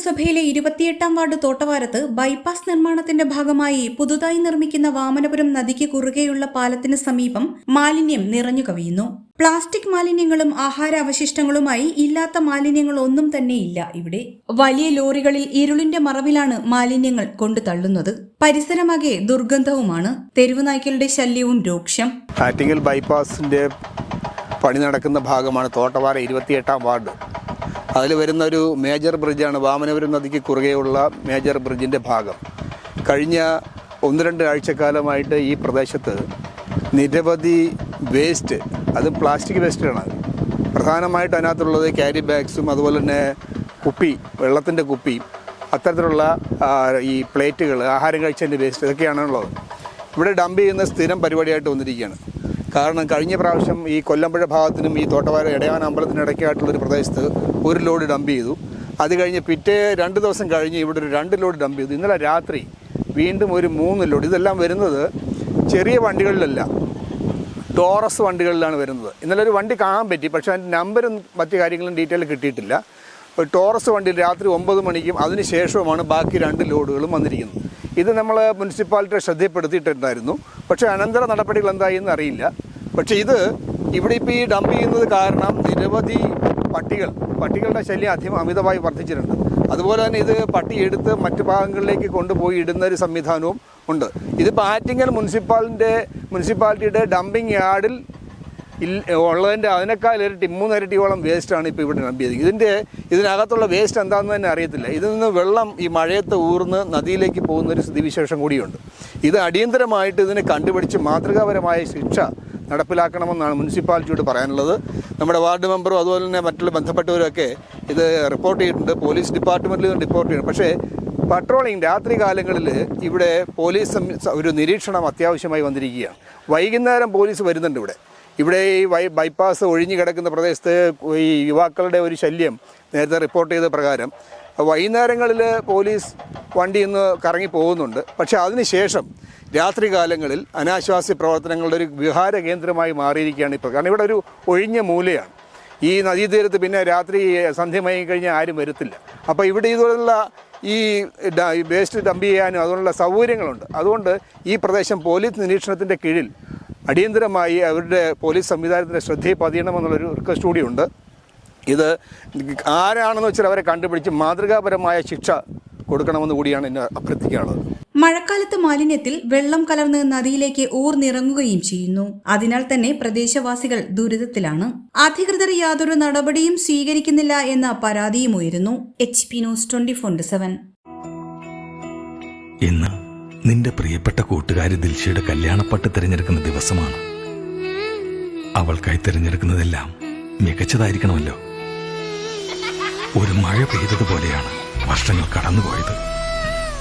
നഗരസഭയിലെ ഇരുപത്തിയെട്ടാം ward തോട്ടവാരത്ത് bypass നിർമ്മാണത്തിന്റെ ഭാഗമായി പുതുതായി നിർമ്മിക്കുന്ന വാമനപുരം നദിക്ക് കുറുകെയുള്ള പാലത്തിന് സമീപം മാലിന്യം നിറഞ്ഞു കവിയുന്നു. പ്ലാസ്റ്റിക് മാലിന്യങ്ങളും ആഹാര അവശിഷ്ടങ്ങളുമായി ഇല്ലാത്ത മാലിന്യങ്ങൾ ഒന്നും തന്നെയില്ല ഇവിടെ. വലിയ ലോറികളിൽ ഇരുളിന്റെ മറവിലാണ് മാലിന്യങ്ങൾ കൊണ്ടു തള്ളുന്നത്. പരിസരമാകെ ദുർഗന്ധവുമാണ്. തെരുവുനായ്ക്കളുടെ ശല്യവും രൂക്ഷം. ആറ്റിങ്ങൽ ബൈപ്പാസിന്റെ പണി നടക്കുന്ന ഭാഗമാണ് തോട്ടവാര ഇരുപത്തിയെട്ടാം വാർഡ്. അതിൽ വരുന്ന ഒരു മേജർ ബ്രിഡ്ജാണ് വാമനപുരം നദിക്ക് കുറുകെയുള്ള മേജർ ബ്രിഡ്ജിന്റെ ഭാഗം. കഴിഞ്ഞ ഒന്ന് രണ്ട് ആഴ്ചക്കാലമായിട്ട് ഈ പ്രദേശത്ത് നിരവധി വേസ്റ്റ് അത് പ്ലാസ്റ്റിക് വേസ്റ്റാണ്. പ്രധാനമായിട്ട് അതിനകത്തുള്ളത് ക്യാരി ബാഗ്സും അതുപോലെ തന്നെ കുപ്പി വെള്ളത്തിന്റെ കുപ്പി അത്തരത്തിലുള്ള ഈ പ്ലേറ്റുകൾ ആഹാരം കഴിച്ചതിന്റെ വേസ്റ്റ് ഇതൊക്കെയാണുള്ളത്. ഇവിടെ ഡംപ് ചെയ്യുന്ന സ്ഥിരം പരിപാടിയായിട്ട് വന്നിരിക്കുകയാണ്. കാരണം കഴിഞ്ഞ പ്രാവശ്യം ഈ കൊല്ലമ്പുഴ ഭാഗത്തിനും ഈ തോട്ടവാര ഇടയാൻ അമ്പലത്തിനിടയ്ക്കായിട്ടുള്ള ഒരു പ്രദേശത്ത് ഒരു ലോഡ് ഡംപ് ചെയ്തു. അത് കഴിഞ്ഞ് പിറ്റേ രണ്ട് ദിവസം കഴിഞ്ഞ് ഇവിടെ ഒരു രണ്ട് ലോഡ് ഡംപ് ചെയ്തു. ഇന്നലെ രാത്രി വീണ്ടും ഒരു മൂന്ന് ലോഡ്. ഇതെല്ലാം വരുന്നത് ചെറിയ വണ്ടികളിലല്ല ടോറസ് വണ്ടികളിലാണ് വരുന്നത്. ഇന്നലെ ഒരു വണ്ടി കാണാൻ പറ്റി പക്ഷേ അതിന്റെ നമ്പരും മറ്റു കാര്യങ്ങളും ഡീറ്റെയിൽ കിട്ടിയിട്ടില്ല. ടോറസ് വണ്ടി രാത്രി ഒമ്പത് മണിക്കും അതിന് ശേഷവുമാണ് ബാക്കി രണ്ട് ലോഡുകളും വന്നിരിക്കുന്നത്. ഇത് നമ്മൾ മുനിസിപ്പാലിറ്റിയെ ശ്രദ്ധപ്പെടുത്തിയിട്ടുണ്ടായിരുന്നു പക്ഷേ അനന്തര നടപടികൾ എന്തായി എന്ന് അറിയില്ല പക്ഷേ ഇത് ഇവിടെ ഇപ്പോൾ ഈ ഡംപ് ചെയ്യുന്നത് കാരണം നിരവധി പട്ടികൾ പട്ടികളുടെ ശല്യം അധികം അമിതമായി വർദ്ധിച്ചിട്ടുണ്ട്. അതുപോലെ തന്നെ ഇത് പട്ടി എടുത്ത് മറ്റു ഭാഗങ്ങളിലേക്ക് കൊണ്ടുപോയി ഇടുന്ന ഒരു സംവിധാനവും ഉണ്ട്. ഇത് ആറ്റിങ്ങൽ മുനിസിപ്പാലിന്റെ മുനിസിപ്പാലിറ്റിയുടെ ഡംപിങ് യാർഡിൽ ഇല്ല ഉള്ളതിന്റെ അതിനേക്കാൾ ഇരട്ടി മൂന്നിരട്ടിയോളം വേസ്റ്റാണ് ഇപ്പോൾ ഇവിടെ ഡംപ് ചെയ്തത് ഇതിന്റെ ഇതിനകത്തുള്ള വേസ്റ്റ് എന്താണെന്ന് തന്നെ അറിയത്തില്ല. ഇതിൽ നിന്ന് വെള്ളം ഈ മഴയത്ത് ഊർന്ന് നദിയിലേക്ക് പോകുന്ന ഒരു സ്ഥിതിവിശേഷം കൂടിയുണ്ട്. ഇത് അടിയന്തരമായിട്ട് ഇതിനെ കണ്ടുപിടിച്ച് മാതൃകാപരമായ ശിക്ഷ നടപ്പിലാക്കണമെന്നാണ് മുനിസിപ്പാലിറ്റിയോട് പറയാനുള്ളത്. നമ്മുടെ വാർഡ് മെമ്പറും അതുപോലെ തന്നെ മറ്റുള്ള ബന്ധപ്പെട്ടവരൊക്കെ ഇത് റിപ്പോർട്ട് ചെയ്തിട്ടുണ്ട്. പോലീസ് ഡിപ്പാർട്ട്മെന്റിൽ റിപ്പോർട്ട് ചെയ്യുന്നുണ്ട് പക്ഷേ പട്രോളിംഗ് രാത്രി കാലങ്ങളിൽ ഇവിടെ പോലീസ് ഒരു നിരീക്ഷണം അത്യാവശ്യമായി വന്നിരിക്കുകയാണ്. വൈകുന്നേരം പോലീസ് വരുന്നുണ്ട് ഇവിടെ. ഇവിടെ ഈ വൈ ബൈപ്പാസ് ഒഴിഞ്ഞു കിടക്കുന്ന പ്രദേശത്ത് ഈ യുവാക്കളുടെ ഒരു ശല്യം നേരത്തെ റിപ്പോർട്ട് ചെയ്ത പ്രകാരം വൈകുന്നേരങ്ങളിൽ പോലീസ് വണ്ടി ഇന്ന് കറങ്ങി പോകുന്നുണ്ട്. പക്ഷേ അതിനുശേഷം രാത്രി കാലങ്ങളിൽ അനാശ്വാസി പ്രവർത്തനങ്ങളുടെ ഒരു വിഹാര കേന്ദ്രമായി മാറിയിരിക്കുകയാണ് ഇപ്പോൾ. കാരണം ഇവിടെ ഒരു ഒഴിഞ്ഞ മൂലയാണ്. ഈ നദീതീരത്ത് പിന്നെ രാത്രി സന്ധ്യമയം കഴിഞ്ഞാൽ ആരും വരത്തില്ല. അപ്പോൾ ഇവിടെ ഇതുപോലുള്ള ഈ ഈ വേസ്റ്റ് ഡംപ് ചെയ്യാനും അതുപോലുള്ള സൗകര്യങ്ങളുണ്ട്. അതുകൊണ്ട് ഈ പ്രദേശം പോലീസ് നിരീക്ഷണത്തിന്റെ കീഴിൽ അടിയന്തരമായി അവരുടെ പോലീസ് സംവിധാനത്തിന്റെ ശ്രദ്ധയിൽ പതിയണമെന്നുള്ളൊരു റിക്വസ്റ്റ് കൂടിയുണ്ട്. ഇത് ആരാണെന്ന് വെച്ചാൽ അവരെ കണ്ടുപിടിച്ച് മാതൃകാപരമായ ശിക്ഷ കൊടുക്കണമെന്ന് കൂടിയാണ് എന്നെ അഭ്യർത്ഥിക്കാനുള്ളത്. മഴക്കാലത്ത് മാലിന്യത്തിൽ വെള്ളം കലർന്ന് നദിയിലേക്ക് ഊർന്നിറങ്ങുകയും ചെയ്യുന്നു. അതിനാൽ തന്നെ പ്രദേശവാസികൾ ദുരിതത്തിലാണ്. അധികൃതർ യാതൊരു നടപടിയും സ്വീകരിക്കുന്നില്ല എന്ന പരാതിയും ഉയരുന്നു. H P news twenty four seven. ഇന്ന് നിന്റെ പ്രിയപ്പെട്ട കൂട്ടുകാരി ദിൽഷയുടെ കല്യാണപ്പട്ട് തിരഞ്ഞെടുക്കുന്ന ദിവസമാണ്. അവൾക്കായി തിരഞ്ഞെടുക്കുന്നതെല്ലാം മികച്ചതായിരിക്കണമല്ലോ. ഒരു മഴ പെയ്തതുപോലെയാണ് വർഷങ്ങൾ കടന്നുപോയത്.